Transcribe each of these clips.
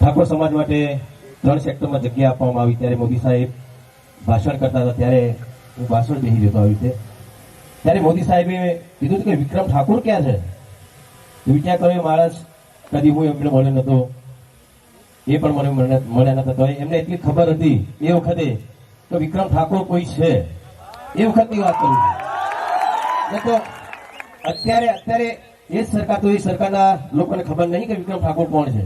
ઠાકોર સમાજ માટે ત્રણ સેક્ટરમાં જગ્યા આપવામાં આવી. ત્યારે મોદી સાહેબ ભાષણ કરતા હતા, ત્યારે હું ભાષણ બેસી જતો આવી રીતે. ત્યારે મોદી સાહેબે કીધું કે વિક્રમ ઠાકોર ક્યાં છે? વિચાર કર્યો માણસ કદી હું એમને મળ્યો નહોતો. એ પણ મને મળ્યા નતા એમને એટલી ખબર હતી એ વખતે તો વિક્રમ ઠાકોર કોઈ છે. એ વખતની વાત કરું છું. તો અત્યારે અત્યારે એ જ સરકાર તો એ સરકારના લોકોને ખબર નહીં કે વિક્રમ ઠાકોર કોણ છે.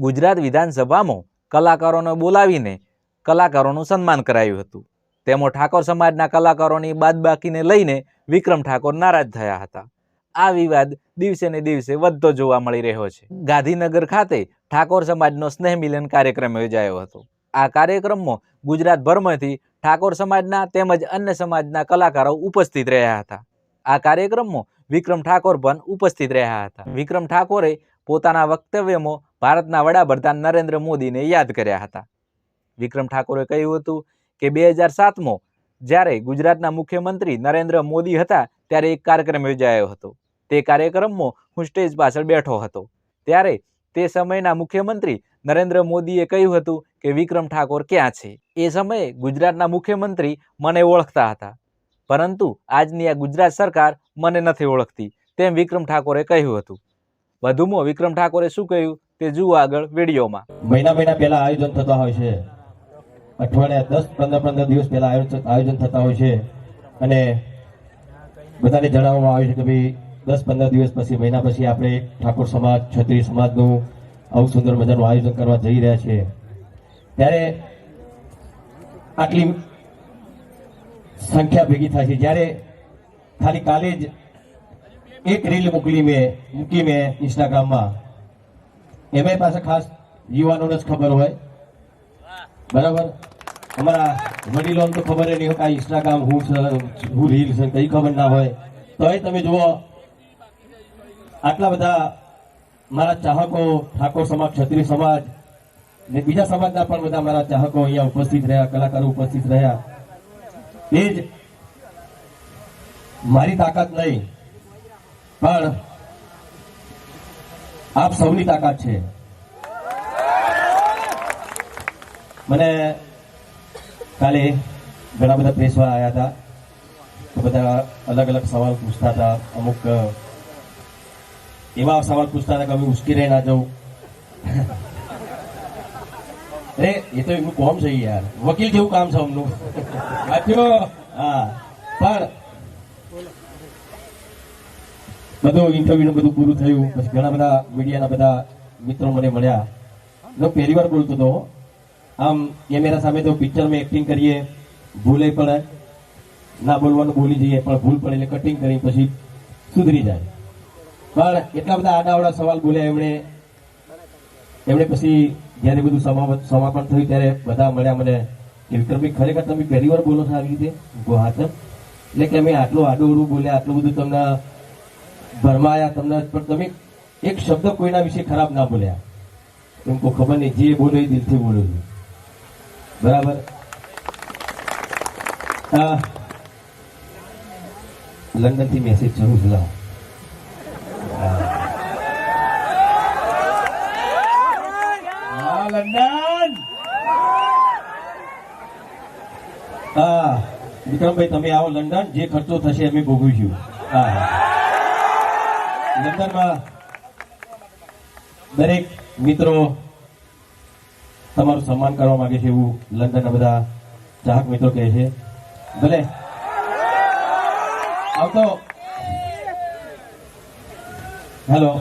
ગુજરાત વિધાનસભામાં કલાકારોને બોલાવીને કલાકારોનું સન્માન કરાયું હતું. તેમાં ઠાકોર સમાજના કલાકારોની બાદબાકીને લઈને વિક્રમ ઠાકોર નારાજ થયા હતા. આ વિવાદ દિવસે ને દિવસે વધતો જોવા મળી રહ્યો છે. ગાંધીનગર ખાતે ઠાકોર સમાજનો સ્નેહ મિલન કાર્યક્રમ યોજાયો હતો. આ કાર્યક્રમમાં ગુજરાતભરમાંથી ઠાકોર સમાજના તેમજ અન્ય સમાજના કલાકારો ઉપસ્થિત રહ્યા હતા. આ કાર્યક્રમમાં વિક્રમ ઠાકોર પણ ઉપસ્થિત રહ્યા હતા. વિક્રમ ઠાકોરે પોતાના વક્તવ્યમાં ભારતના વડાપ્રધાન નરેન્દ્ર મોદીને યાદ કર્યા હતા. વિક્રમ ઠાકોરે કહ્યું હતું કે બે હજાર સાતમાં જ્યારે ગુજરાતના મુખ્યમંત્રી નરેન્દ્ર મોદી હતા ત્યારે એક કાર્યક્રમ યોજાયો હતો. તે કાર્યક્રમમાં હું સ્ટેજ પાછળ બેઠો હતો. ત્યારે તે સમયના મુખ્યમંત્રી નરેન્દ્ર મોદીએ કહ્યું હતું કે વિક્રમ ઠાકોર ક્યાં છે? એ સમયે ગુજરાતના મુખ્યમંત્રી મને ઓળખતા હતા. પરંતુ આજની આ ગુજરાત સરકાર મને નથી ઓળખતી તેમ વિક્રમ ઠાકોરે કહ્યું હતું. વધુમાં વિક્રમ ઠાકોરે શું કહ્યું? તે જુઓ આગળ વિડીયોમાં. મહિના મહિના પહેલા આયોજન થતા હોય છે. અઠવાડિયા દસ, પંદર પંદર દિવસ પહેલા આયોજન થતા હોય છે. અને બધાને જણાવવામાં આવે છે કે ભાઈ, દસ, પંદર દિવસ પછી, મહિના પછી આપણે ઠાકોર સમાજ ક્ષત્રિય સમાજનું આવું સુંદર મજાનું આયોજન કરવા જઈ રહ્યા છીએ ત્યારે આટલી સંખ્યા ભેગી થાય છે. જ્યારે ખાલી કાલે જ એક રીલ મોકલી મેં મૂકી મેં ઇન્સ્ટાગ્રામમાં એમાં પાસે ખાસ યુવાનોને જ ખબર હોય. બરાબર? અમારા વડીલોને તો ખબર નહીં હોય કે ઇન્સ્ટાગ્રામ હું છે, હું રીલ છે, કઈ ખબર ના હોય. તો એ તમે જુઓ, આટલા બધા મારા ચાહકો, ઠાકોર સમાજ, ક્ષત્રિય સમાજ, ને બીજા સમાજના પણ બધા મારા ચાહકો અહીંયા ઉપસ્થિત રહ્યા, કલાકારો ઉપસ્થિત રહ્યા. એ જ મારી તાકાત નહીં, પણ આપ સૌની તાકાત છે. મને કાલે ઘણા બધા પ્રેસવાળા આવ્યા હતા. તો બધા અલગ અલગ સવાલ પૂછતા હતા. અમુક એવા સવાલ પૂછતા હતા કે અમે રહી ના જવું. અરે એ તો એમનું કોમ છે યાર. વકીલ જેવું કામ છે અમનું. હા. પણ બધું ઇન્ટરવ્યુ બધું પૂરું થયું પછી ઘણા બધા મીડિયાના બધા મિત્રો મને મળ્યા. હું પહેલી વાર બોલતો હતો આમ કેમેરા સામે તો પિક્ચરમાં એક્ટિંગ કરીએ ભૂલે પડે ના બોલવાનું બોલી જઈએ પણ ભૂલ પડે એટલે કટિંગ કરી પછી સુધરી જાય. પણ એટલા બધા આડાવડા સવાલ બોલ્યા એમણે. એમણે પછી જ્યારે બધું સમાપન થયું ત્યારે બધા મળ્યા મને કે વિક્રમભાઈ ખરેખર તમે પહેલી વાર બોલો છો આવી રીતે? હું કહું, હા સર એટલે કે અમે આટલું આડું બોલ્યા આટલું બધું તમને ભરમાયા તમને પણ તમે એક શબ્દ કોઈના વિશે ખરાબ ના બોલ્યા. એમ કોઈ ખબર નહીં, જે બોલો એ દિલથી બોલો છું. બરાબર? લંડનથી મેસેજ જરૂર લાવો. લંડન! હા. વિક્રમભાઈ, તમે આવો લંડન, જે ખર્ચો થશે અમે ભોગવીશું. હા. લંડનમાં દરેક મિત્રો તમારું સન્માન કરવા માંગે છે એવું લંડનના બધા ચાહક મિત્રો કહે છે. ભલે. આવતો. હેલો.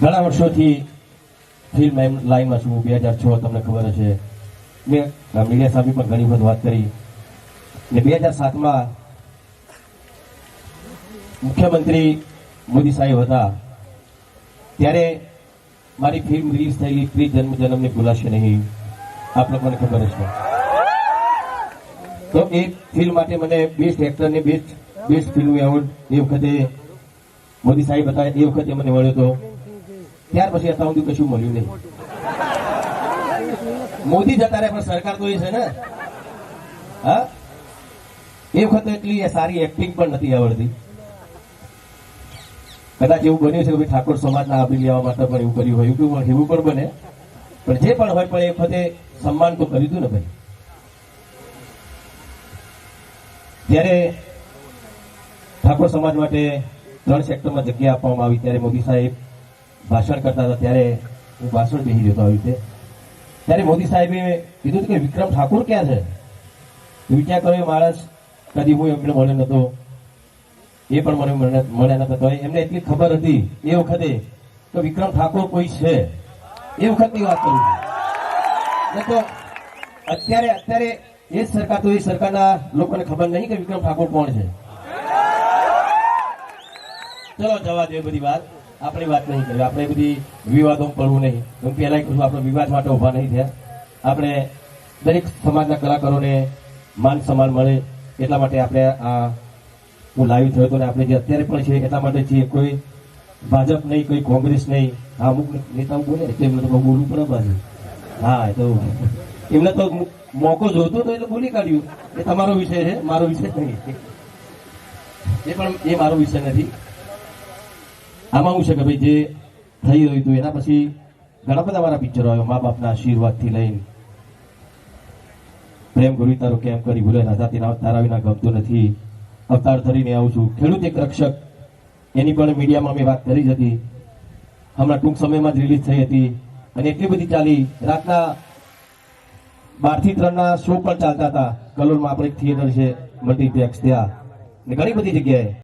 ઘણા વર્ષોથી ફિલ્મ લાઈનમાં છું. બે હજાર છ તમને ખબર હશે. મેં મીડિયા સામે પણ ઘણી વખત વાત કરી. ને બે હજાર સાતમાં મુખ્યમંત્રી મોદી સાહેબ હતા, ત્યારે મારી ફિલ્મ રિલીઝ થયેલી પ્રી જન્મ જન્મને ભૂલાશે નહીં. આપ લોકોને ખબર છે. તો એ ફિલ્મ માટે મને બેસ્ટ એક્ટર ને બેસ્ટ બેસ્ટ ફિલ્મ એવોર્ડ એ વખતે મોદી સાહેબ હતા, એ વખતે મને મળ્યો હતો. ત્યાર પછી અત્યાર સુધી કશું મળ્યું નહીં. મોદી જતા રહે પણ સરકાર તો એ છે ને. હા? એ વખતે એટલી સારી એક્ટિંગ પણ નથી આવડતી. કદાચ એવું બન્યું છે કે ઠાકોર સમાજના આવરી લેવા માટે પણ એવું કર્યું હોય, એવું એવું પણ બને. પણ જે પણ હોય, પણ એ વખતે સન્માન તો કરી દીધું ને ભાઈ. ત્યારે ઠાકોર સમાજ માટે ત્રણ સેક્ટરમાં જગ્યા આપવામાં આવી. ત્યારે મોદી સાહેબ ભાષણ કરતા હતા, ત્યારે હું ભાષણ બેસી હતો આવી રીતે. ત્યારે મોદી સાહેબે કીધું કે વિક્રમ ઠાકોર ક્યાં છે? વિચાર કર્યો માણસ કદી હું એમને મળ્યો નતો એ પણ મને મળ્યા- નતા. તો એમને એટલી ખબર હતી. એ વખતે કે વિક્રમ ઠાકોર કોઈ છે? એ વખતની વાત કરું છું. તો અત્યારે અત્યારે એ સરકાર તો એ સરકારના લોકોને ખબર નહીં કે વિક્રમ ઠાકોર કોણ છે. ચલો, જવા દે બધી વાત. આપણે વાત નહીં કરવી આપણે બધી વિવાદો પડવું નહીં. હું પહેલા કહું આપણે વિવાદ માટે ઊભા નહીં થયા. આપણે દરેક સમાજના કલાકારોને માન સન્માન મળે એટલા માટે આપણે આ હું લાઈવ થયો હતો આપણે જે અત્યારે પણ છે એટલા માટે છીએ. કોઈ ભાજપ નહીં, કોઈ કોંગ્રેસ નહીં. આ અમુક નેતાઓ બોલે એમને તો બોલવું પડે બાજુ. હા, એ તો એમને તો મોકો જોતો તો એટલે બોલી કાઢ્યું. એ તમારો વિષય છે, મારો વિષય નહીં. એ પણ, એ મારો વિષય નથી. આમાં શું છે કે ભાઈ જે થઈ રહ્યું હતું એના પછી ઘણા બધા મારા પિક્ચરો આવ્યા. મા બાપના આશીર્વાદથી લઈને. પ્રેમ ગુરુ તારો કેમ કરી ભૂલે તારા વિના ગમતો નથી. અવતાર ધરીને આવું છું. ખેડૂત એક રક્ષક. એની પણ મીડિયામાં મેં વાત કરી જ હતી. હમણાં ટૂંક સમયમાં જ રિલીઝ થઈ હતી. અને એટલી બધી ચાલી. રાતના બારથી ત્રણ ના શો પણ ચાલતા હતા. કલોલમાં આપણે એક થિયેટર છે મલ્ટીપ્લેક્સ ત્યાં. ને ઘણી બધી જગ્યાએ.